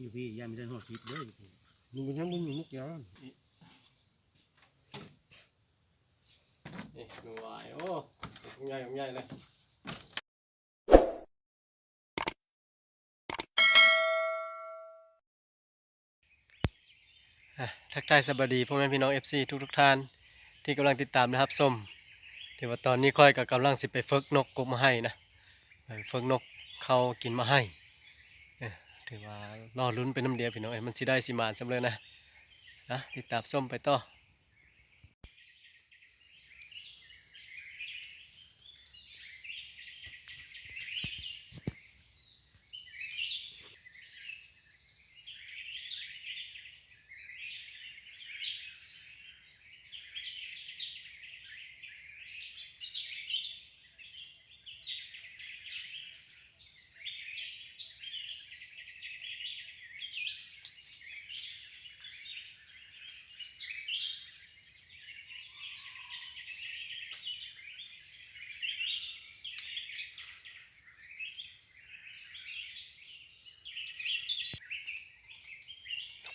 อยู่พี่ยามมีแต่หัวคิดเด้ออยู่พี่มึงก็ยังมึงอยู่มุกยาวนี่หนูวายโอ้ใหญ่ใหญ่เลยอะทักทายสวัสดีพ่อแม่พี่น้อง FC ทุกทุกๆท่านที่กำลังติดตามนะครับส้มที่ว่าตอนนี้ค่อยกับกำลังสิไปฝึกนกกบมาให้นะไปฝึกนกเขากินมาให้เอ้อ ถือว่ารอลุ้นเป็นน้ำเดียวพี่น้องเอ้ยมันสิได้สิมานสำเร็จนะนะติดตามส้มไปต่อ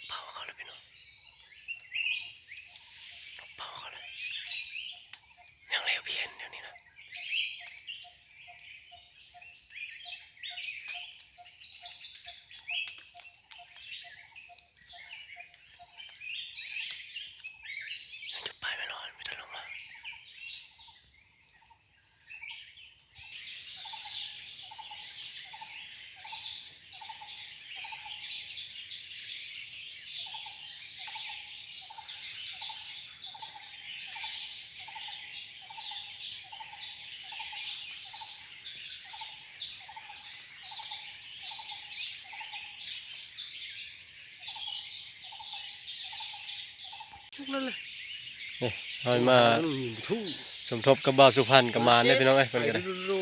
เผาเขาเลยพี่น้องเผาเขาเลยยังเร็วพี่เห็นเดี๋ยวนี้นะยังจะไปไม่รอดไม่ได้ลงมา นี่เอามาทุ่งสมทบกับบ่าวสุพรรณกับมาเนี่ยพี่น้องเอ้ยไปเพิ่นก็ได้ดูดู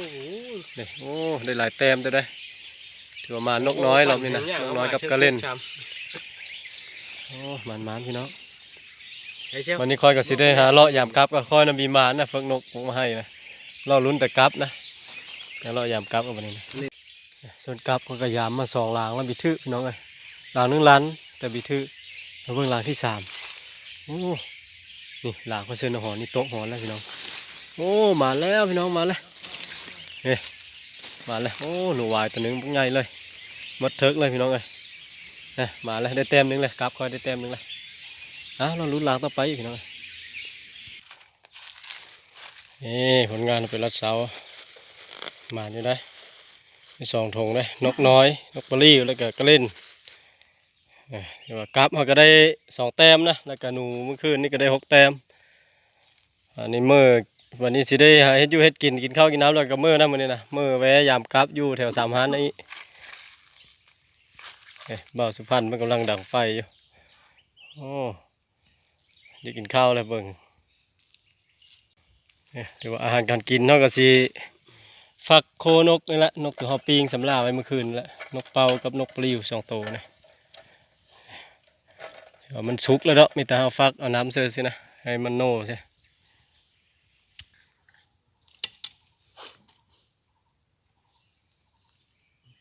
นี่โอ้ได้หลายแต้มตัวได้ถือว่ามานกน้อยเรานี่นะนกน้อยกับกระเล่นโอ้มันมันๆพี่น้องไอ้เชี่ยววันนี้คอยกับสิได้หาเลาะยามกลับก็คอยนำบีมานนะฝึกนกผมมาให้นะเราลุ้นแต่กลับนะแล้วเลาะยามกลับเอาวันนี้นะส่วนกลับก็กระยามมาสองหลางแล้วบิทึพี่น้องเอ้ยหลางหนึงลันแต่บิทึมาเบิ่งหลางที่สาม โอ้นี่หลางเขาเส้นหอนี่โต๊ะหอนแล้วพี่น้อง โอ้มาแล้วพี่น้องมาแล้วเฮ้มาแล้วโอ้หนูวายตัวหนึงพวกใหญ่เลยหมดเทิกเลยพี่น้องเอ้ยนะมาแล้วได้แต้มหนึงเลยกลับคอยได้แต้มหนึงเลยอะเราลุ้นหลางต่อไปอีกพี่น้องนี่ผลงานเป็นรัดเสามาอยู่ได้มีสองธงเลยนกน้อย นกปลีแล้วก็กระเล่น เดี๋ยวว่ากลับเขาก็ได้สองแต้มนะแล้วก็หนูเมื่อคืนนี่ก็ได้หกแต้มอันนี้เมื่อวันนี้สิได้หาเฮ็ดอยู่เฮ็ดกินกินข้าวกินน้ำแล้วก็มือนะมื้อนี้นะมือแวะยามกลับอยู่แถวสามฮันนี่เบาสุพรรณมันกำลังดังไฟอยู่โอ้ได้กินข้าวแล้วเบิ่งเนี่ยเดี๋ยวว่าอาหารการกินเนาก็สิฟักโคนกนี่แหละนกตัวฮาปิ้งสำลาไว้เมื่อคืนแหละนกเป่ากับนกปลิวสองตัวนะเดี๋ยว มันสุกแล้วเนาะมีแต่เอาฟักเอาน้ำเสิร์สินะให้มันโน่ใช่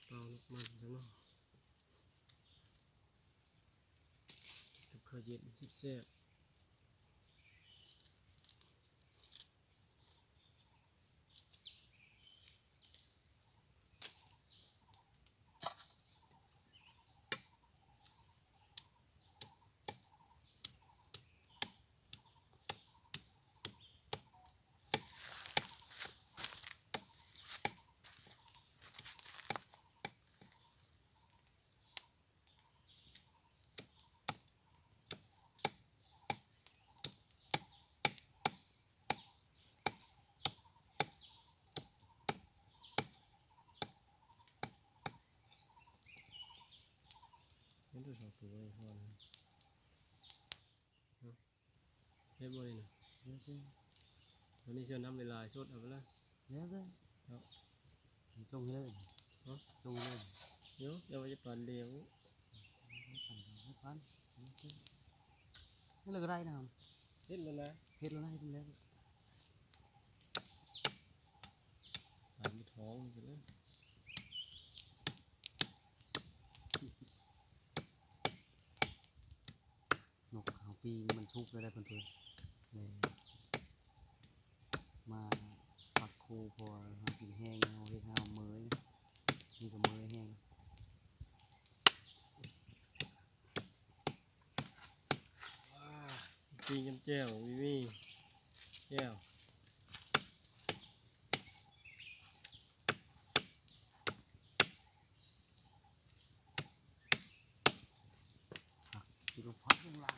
เปล่าลูกมันจังเนาะเคยเย็นทิพเสีย เห็นตัวสองตัวเลยพ่อนเนาะเฮ็ดบ่นี่นะวันนี้เชื่อน้ำเวลาชดเอาไปละเดี๋ยวเด้อครับจงเลยฮะจงเลยเดี๋ยวเดี๋ยวว่าจะปั่นเลี้ยงพันพันนี่เลยก็ได้นะครับเฮ็ดแล้วนะเฮ็ดแล้วนะเฮ็ดแล้วปั่นไปท้องไปเลย ปีมันทุกข์เลยได้เพิ่นเพิ่นเลยมาปักคูพอเฮากินแห้งเฮาเฮ็ดให้เฮาเมื่อยนี่ก็เมื่อยแห้งปีกันแจ้ววิวีแจ้ว กินลงพักลงล่าง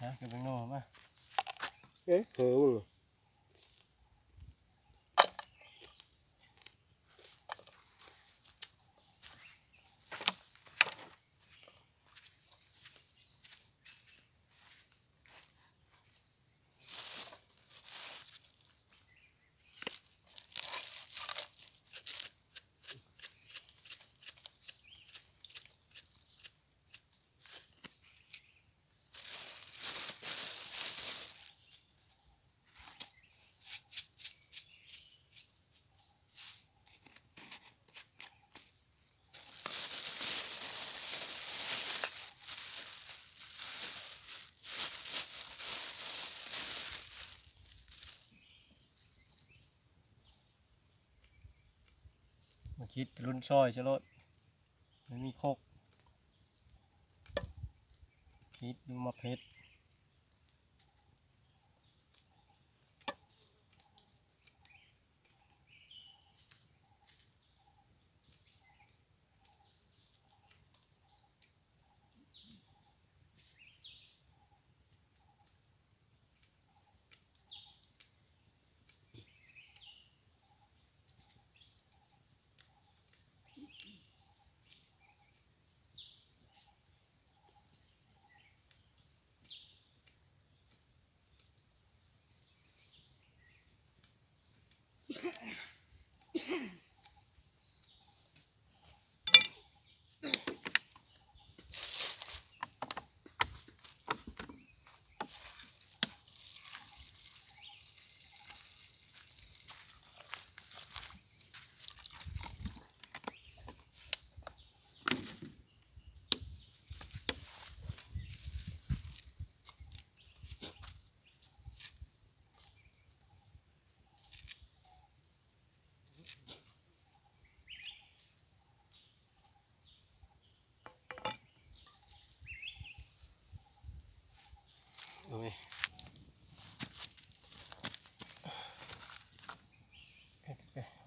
ฮะคือเป็นโน่มา เคิดรุ่นซอยใช่ไหม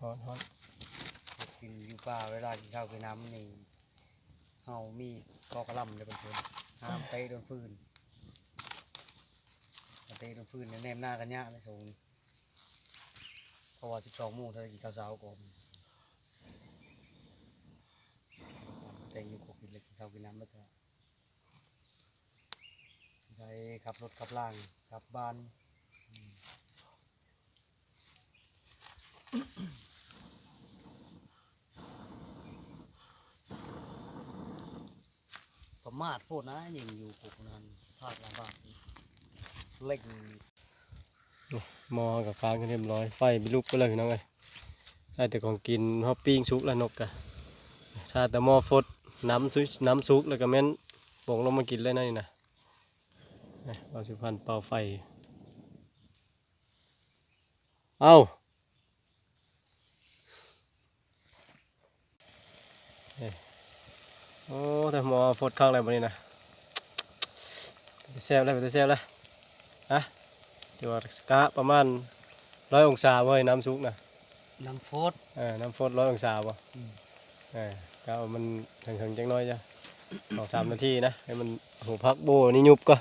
ฮอนฮอนกินอยู่ป่าเวลากินข้าวกินน้ำนี่เฮามีกอกระลำเลยเพิ่นห้ามเตะโดนฟืนถ้าเตะโดนฟืนเนี่ยแนมหน้ากันยากเลยสงเพราะว่า12โมงถ้าได้กินข้าวเช้าก่อนแต่อยู่กกินเลยกินข้าวกินน้ำแล้วก็สิใช้ขับรถขับล่างกลับบ้านระ มาทโพดนะยิงอยู่กุกนั้นพลาดละบาทเล่งมอกับกลางกันเรียบร้อยไฟไปลุกไปเลยน้องเอ้ยได้แต่ของกินฮอปปิ้งซุกแล้วนกกะถ้าแต่มอฟดน้ำซุกน้ำซุกแล้วก็แม่นบ่งลงมากินเลยนะนี่นะเราสิพันเป่าไฟ เอาเอ้ย โอ้แต่หมอฟดข้างอะไรบ่นี่นะไปแซ่บเลยไปแซ่บเลยฮะจวดกะประมาณร้อยองศาบ่ให้น้ำซุกนะน้ำโฟดเออน้ำฟดร้อยองศาบ่อืมเออกะว่ามันถึงๆจังน้อยจ้ะสองสามนาทีนะให้มันหูพักโบนี่ยุบก็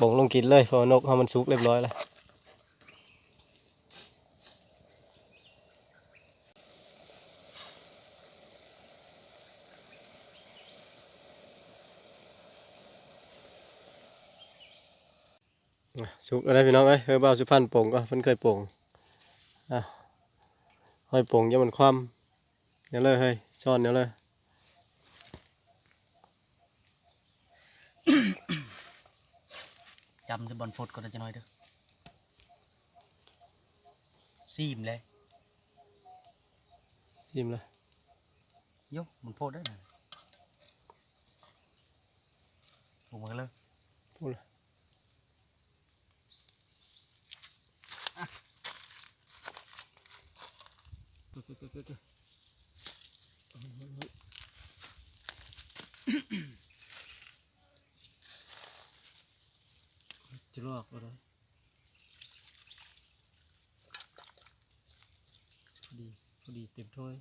บ่งลงกินเลยเพราะว่านกเขามันสุกเรียบร้อยแล้ว สุกแล้วนะพี่น้องเอ้ยเฮอบ่าวสุพรรณโป่งก็เพิ่นเคยโป่งอะห้อยโป่งอยังมันคว่ำเนี่ยวเลยเฮ้ยซ่อนเนี่ยวเลยจำจะบอลโฟดก็จะน้อยเด้อซีมเลยยิ้มเลยยกมันโพดได้นะปรุงมาเลยพูดเลย ตัวตัวตัวตัวตัว จะลอกอะไรพอดีพอดีเต็มถ้วย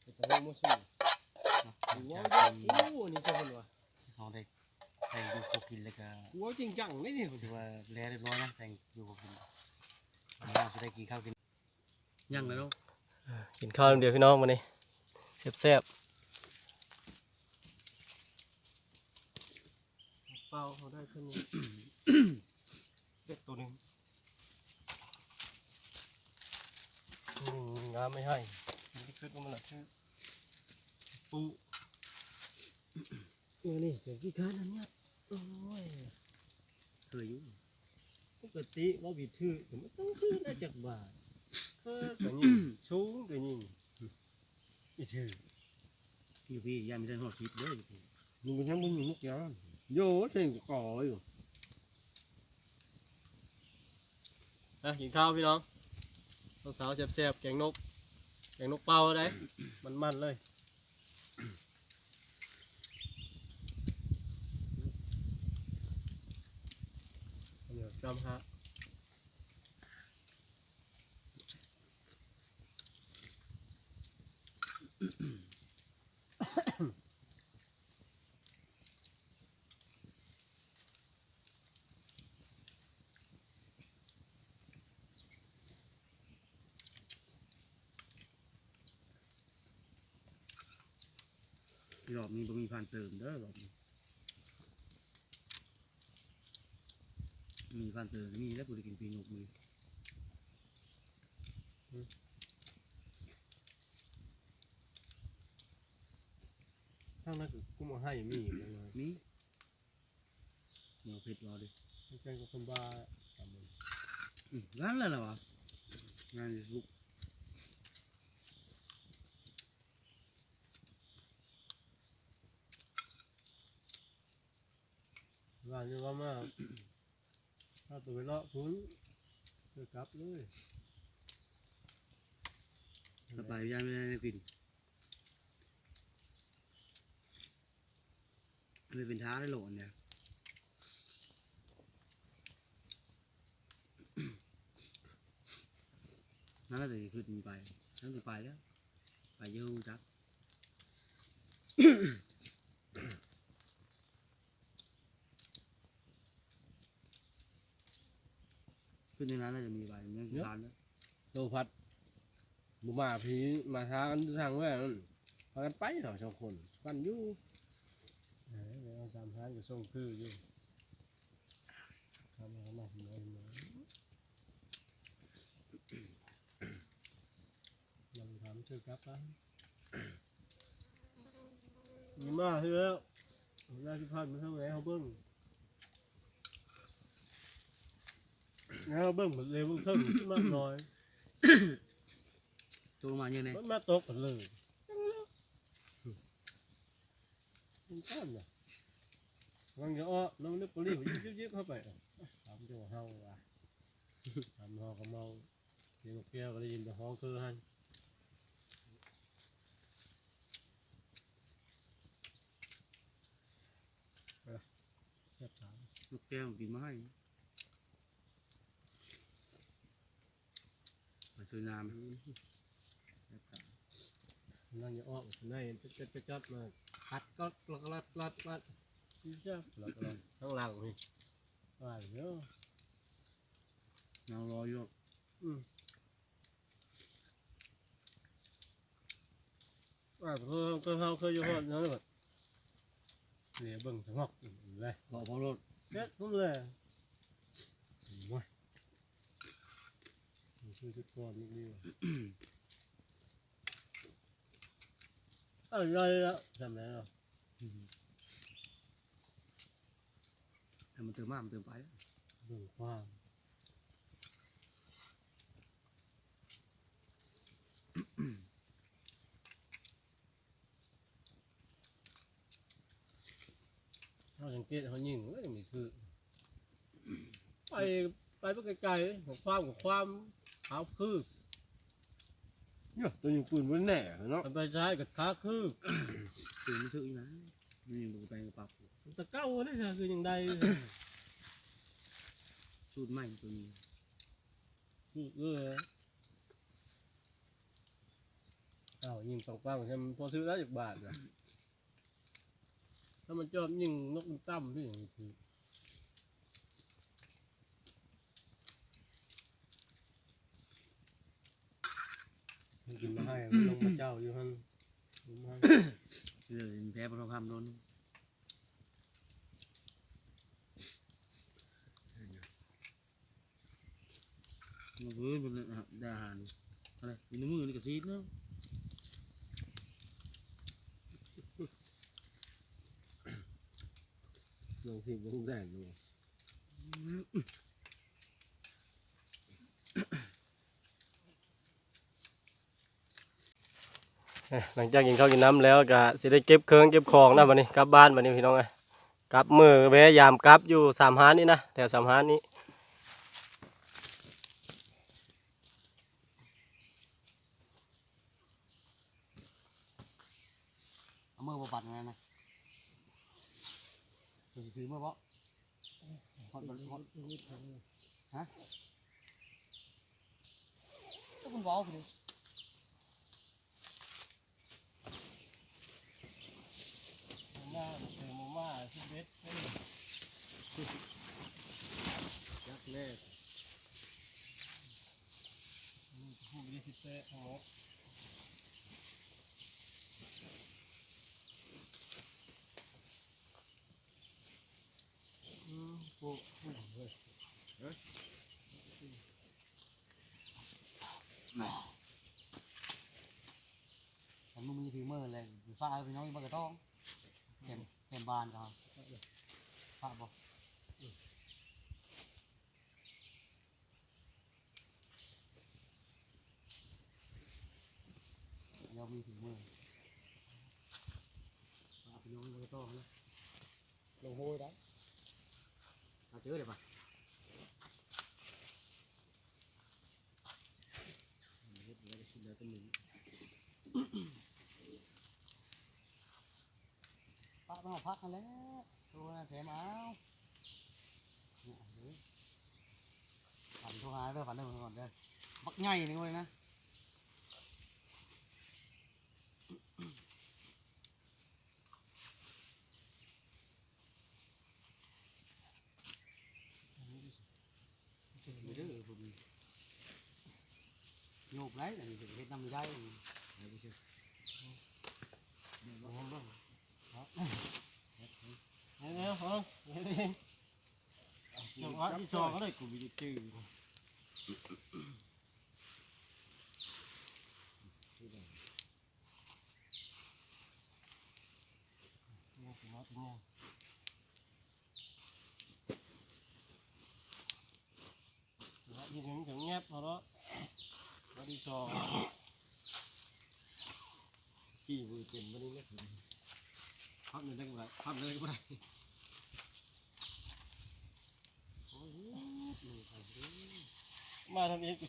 ไปตะวันมั่วสู้ว้าวโอ้อันนี้เจ้าคนวะเอาได้แต่งอยู่พอกินแล้วก็ว้าวจริงจังเลยเนี่ถือว่าแล้วเรียบร้อยนะแต่งอยู่พอกิน เราจะได้กินข้าวกินยังเลยลูกกินข้าวเดียวพี่น้องมานี่แซ่บเปล่าเขาได้แค่นี้เป็ดตัวหนึ่งๆอืมงามไม่ให้มันที่ขึ้นมามันหนักชื่อปูเออนี่เสียงกี่ครั้งนั้นเนี่ยโอ้ยเคยอยู่ ปกติว่าบิดถือแต่ไม่ต้องซื้อได้จากบาทเออก็ยิงชูงก็ยิงอีถือพี่พี่ยังไม่ได้หอดทิพย์เลยพี่ยิงกันทั้งมึงยิงมุกยาวโย่เสียงก่ออยู่นะกินข้าวพี่น้องสาวๆแซ่บๆแกงนกแกงนกเป่าได้มันๆเลย เดี๋ยวจำฮะรอบนี้บ่มีผ่านเติมเด้อรอบนี้ มีผ่านเติมมีแล้วกูได้กินปีนกมือทั้งนั้นคือกุ้งมาให้มีอยู่เลยมีเนื้อเผ็ดรอดิแกงกับคนบ้าทำมันอืมงานอะไรล่ะวะงานลุกว่าจะว่ามา ถ้าตัวเลาะพุ้นเดือกลับเลยสบายยายไม่ได้กินเลยเป็นท้าได้โหลนเนี่ยนั่นแหละแต่คือมีไปนั่นคือไปแล้ว ไปเยอะจัก ขึ้นในนั้นน่าจะมีไปนั่นคือทานแล้วโลพัดบุมาพีมาทากันทางแว่นั่นพากันไปเหรอสองคนกันอยู่เออเดี๋ยวเอาตามทางอยู่ส่งคืออยู่ทำมามาหัวหัวยังทำชื่อกลับนะมีมาที่แล้วหน้าที่พันมันเท่าไหร่เขาเบิ้ง แล้วเบิ้งหมดเลยเบิ้งเท่าขึ้นมากน้อย ตัวมาเนี่ยไงมันมาตกกันเลยมันต้นน่ะวังจะอ้อน้องนึกปรีบยิบยิบยิบเข้าไปอะทำจังหวะเฮาว่ะทำเฮาก็เมาเดี๋ยวแก้วก็ได้ยินแต่ห้องคือหันไปละแซ่บสามลูกแก้วกินมาให้ มาช่วยน้ำนั่งจะอ้อในจะจะจะจัดมาพัดก็ลัดลัดลัดลัดจับลัดลัดข้างหลังนี่ว่าเดี๋ยวเรารออยู่อืมว่าเพิ่มเพิ่มเขาเคยอยู่หอดนั่นแบบเหลียเบิ่งสงบเลยขอพอรถเด็ดพุ่มเลย ซื้อทุกก้อนิดเดียวอร่อยแล้วทำแล้วแต่มันเติมมากมันเติมไปเรื่องความเราสังเกตเขายิงก็ยังมีคือ ไปไปเพื่อไกลๆของความของความ ขาวคือเนี่ยตัวยิงปืนมันแน่เนาะไปใช้กับขาคือตื่นไม่ถึงนะมันยังดูไปกระปับตะเก้าเลยค่ะคือยังใดสูตรใหม่ตัวนี้คือเออเอ้ายิงปังปังๆใช่ไหมพอซื้อแล้วจากบาทนะถ้ามันชอบยิงนกมันตั้มที่อย่างนี้คือ มัน กินมาให้มันลงมาเจ้าอยู่ฮันลงมาให้เลยแพ้ประทองคำโดนมาเพื่อนบนได้อาหารอะไรอยู่ในมือนี่กระซีดเนาะลงทีลงแดงดู เอ้ย หลังจากกินข้าวกินน้ำแล้วก็สิได้เก็บเครื่องเก็บของนะบัดนี้กลับบ้านบัดนี้พี่น้องเอ้ยกลับมือแวะยามกลับอยู่สามฮานนี่นะแถวสามฮานนี้เอามือมาปัดอะไรนะตัวสิถือมือบ่ฮอดบ่ฮอดฮะก็คุณบอกคือ มาเจอมาม่าสิเบ็ดเส้นยักแรกผู้บริสิทธิ์ทั้งหมดผมมึงมีถือมือเลยฟ้าไปน้องยังมากระต้อง เต็มเต็มบานก็ฟ้าบอกเรามีถือมือเอาไปน้องยังมากระต้องนะลงโห้ยได้เอาเจอเดี๋ยวปะเฮ็ดอะไรก็ชิ้นแล้วก็ห นึ่งป้าต้องพักกันแล้วตัวน่ะแถมเอาเนี่ยเดี๋ยวฝันโทรหาเด้อฝันเด้อฝันก่อนเด้อบักใหญ่นี่เว้ยนะเด้อผมโยกไรแต่นี่เฮ็ดน้ำไม่ได้เดี๋ยวไปเชื่อเดี๋ยวลองเบิ่ง เฮ้ยเฮ้ยเฮ้ยเฮ้ยจังหวะ ที่สองก็เลยกูมีจืดเนี่ยถึงว่าถึงเนี่ยถึงว่าที่ถึงถึงเงียบพอแล้ววันที่สองกี่มือเต็มวันนี้เนี่ย พับเงินได้ก็ได้พับเงินได้ก็ได้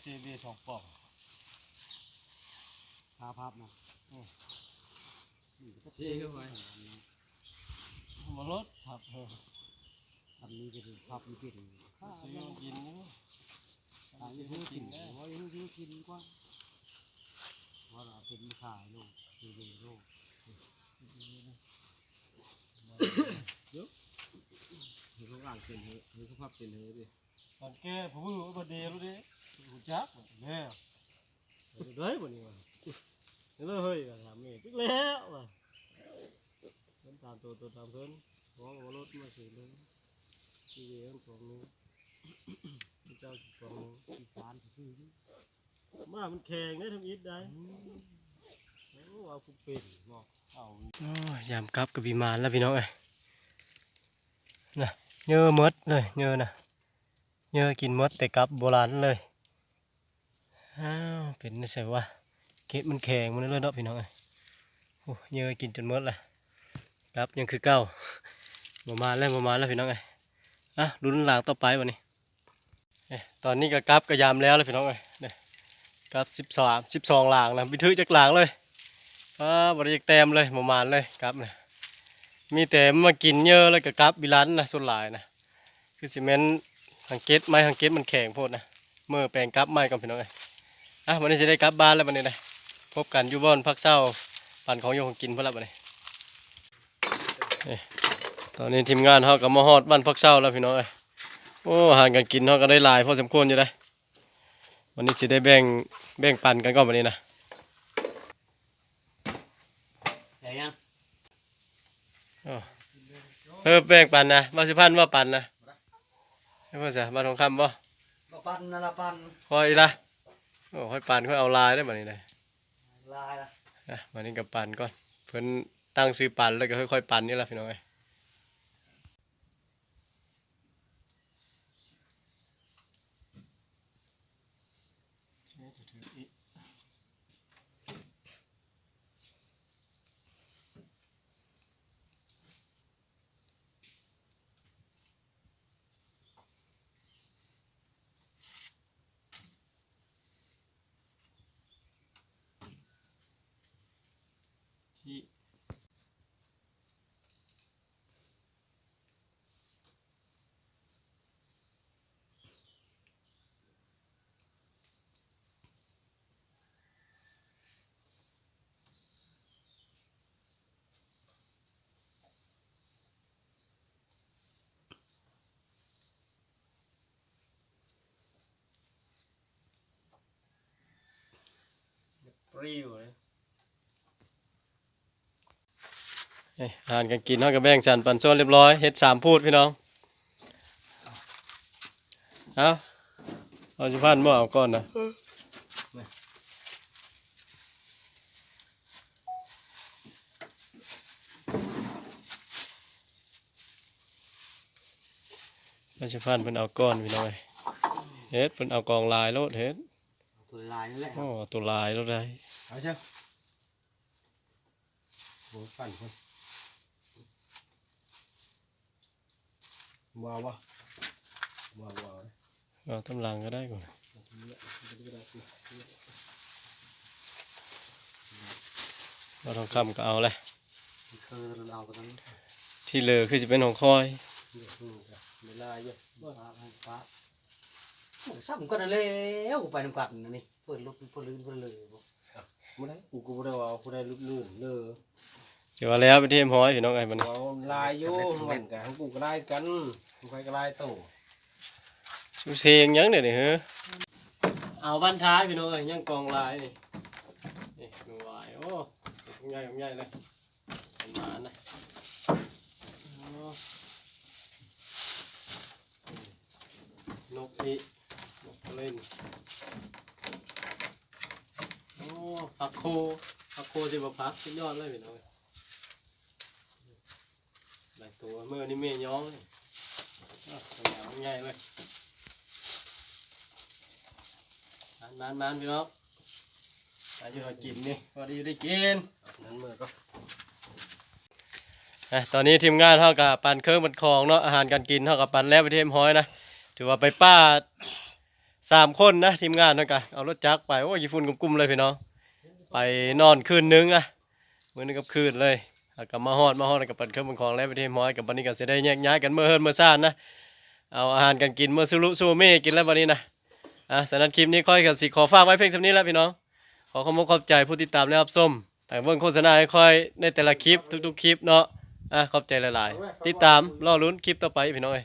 มาทำเองกูเสียเบียร์สองปอกพาภาพนะเสียเข้าไปมาลดผับเถอะอันนี้ก็คือภาพมีเปลี่ยนข้าซื้อวมากินนี่ทางที่กินว่ายังที่กินกว่าว่าเราเป็นขายลูกคือเบลูกเฮ้ยเขาอ่านเป็นเฮ้ยเฮ้ยเขาพับเป็นเฮ้ยดิตอนแกผมรู้ว่าเดียวรู้ดิ กูจักเนี่ยเด้ยบ่นี่วะแล้วเฮ้ยก็ถามเมย์ติ๊กแล้วว่ะเพิ่นตามตัวตัวตามเพิ่นของมารถมาสิเลยทีเวียนของนึงเจ้าของนึงที่ฟานซื้อมามันแข็งได้ทำอิดได้โอ้เอากูเป็นบอกเอาโอ้ยามกลับกับบีมานแล้วพี่น้องเอ้ยน่ะเยอะหมดเลยเยอะนะเยอะกินมดแต่กลับโบราณเลย อ้าวเป็นนี่ใช่วะเก็บมันแข็งมันเลยเนาะพี่น้องเอ้ยโอ้เยอะกินจนหมดละกลับยังคือเก่าประมาแล้วประมาแล้วพี่น้องเอ้ยอะลุ้นหลางต่อไปวันนี้เอตอนนี้ก็กลับก็ยามแล้วเลยพี่น้องเอ้ยกลับสิบสามสิบสองหลางนะบิทึกจากหลางเลยอ่าบริจาคเต็มเลยประมาณเลยกลับเนี่ยมีแต่มากินเยอะแล้วก็กลับบิลันนะส่วนหลายนะคือซีเมนต์หังเกตไม้หังเกตมันแข็งโพดนะเมื่อแปลงกลับไม้กับพี่น้องเอ้ย อะวันนี้จะได้กลับบ้านแล้ววันนี้นะพบกันอยู่บ้านพักเศร้าปั่นของอยู่ของกินเพื่อแล้ววันนี้ตอนนี้ทีมงานเขาก็มาฮอดบ้านพักเช้าแล้วพี่น้องเอ้ยโอ้อาหารการกินเขาก็ได้หลายพอสมควรอยู่ได้อวันนี้จะได้แบ่งแบ่งปันกันก่อนวันนี้นะใหญ่ยังเออแบ่งปันนะบ้านสิพันธ์ว่าปันนะให้พ่อจ้ะบ้านของคำบ่ก็ปันนั่นละปันคอยละ โอ้ค่อยปันค่อยเอาลายได้อบัดนี้เลยลายละอะวันนี้กับปันก่อนเพิ่นตั้งซื้อปันแล้วก็ค่อยๆปันนี่แหละพี่น้องเอ้ยที่ ป ริวเลยเอ้ยอาหารการกินเขาก็แบ่งสันปันส่วนเรียบร้อยเฮ็ดสามพูดพี่น้อง เอาเอาสิพันบ่เอาก่อนนะราชพันเพิ่นเอาก้อนพี่น้อยเฮ็ดเพิ่นเอากองลายโลดเฮ็ด ตัวลายนั่นแหละโอ้ตัวลายโลดได้เอาเชียวโอ้ปั่นคนว้าววะว้าวว้าวเอาตำลังก็ได้ก่อนเราทองคำก็เอาแหละคือเราเอาตัวนั้นที่เหลือคือจะเป็นของคอยเดี๋ยวดูกันเวลาเยอะฟ้าฟ้า ซ้ำก็นั่นแล้วไปน้ำกัดนั่นนี่เปิดรถเปิดลื่นเปิดเลยบ่ไม่ได้กูกูไม่ได้ว่ากูได้ลุกลื่นเลยเดี๋ยวว่าแล้วไปเทียมห้อยพี่น้องไอ้มันนี่เอาลายอยู่เหมือนกันของกูก็ได้กันกูไปก็ได้โตชูเชงยังเดี๋ยวนี้เฮ้อเอาบ้านท้ายพี่น้องเอ้ยยังกองลายนี่นี่ดูลายโอ้ใหญ่ใหญ่เลยเป็นหมานะโอ้นกอีนก เล่นโอ้ผักโคผักโคสิบพักสุดยอดเลยพี่น้องหลายตัวเมื่อนี่เมย์ย้องเลยอะตัวใหญ่เลยนานนานนานพี่น้องอายุหากินนี่พอดีได้กินนั้นมือก็อะตอนนี้ทีมงานเท่ากับปั่นเครื่องปั่นคลองเนาะอาหารการกินเท่ากับปั่นแล้วไปเทมห้อยนะถือว่าไปป้า สามคนนะทีมงานเท่ากันเอารถจักรไปโอ้ยญี่ปุ่นกุ้มๆเลยพี่น้องไปนอนคืนนึงนะมื้อนึงกับคืนเลยกับมาฮอดมาฮอดกับปั่นเครื่องปั่นคลองแล้วไปเทียมห้อยกับวันนี้ก็จะได้แยกย้ายกันเมื่อเฮิรนเมื่อซ่านนะเอาอาหารการกินเมื่อซุรุซูเม่กินแล้ววันนี้นะอะสำหรับคลิปนี้ค่อยกับสิขอฝากไว้เพียงสำนี้แล้วพี่น้องขอขอบคุณขอบใจผู้ติดตามและรับชมแต่เบิ่งโฆษณาให้ค่อยในแต่ละคลิปทุกๆคลิปเนาะอะขอบใจหลายๆ ติดตามรอลุ้นคลิปต่อไปพี่น้องเอ้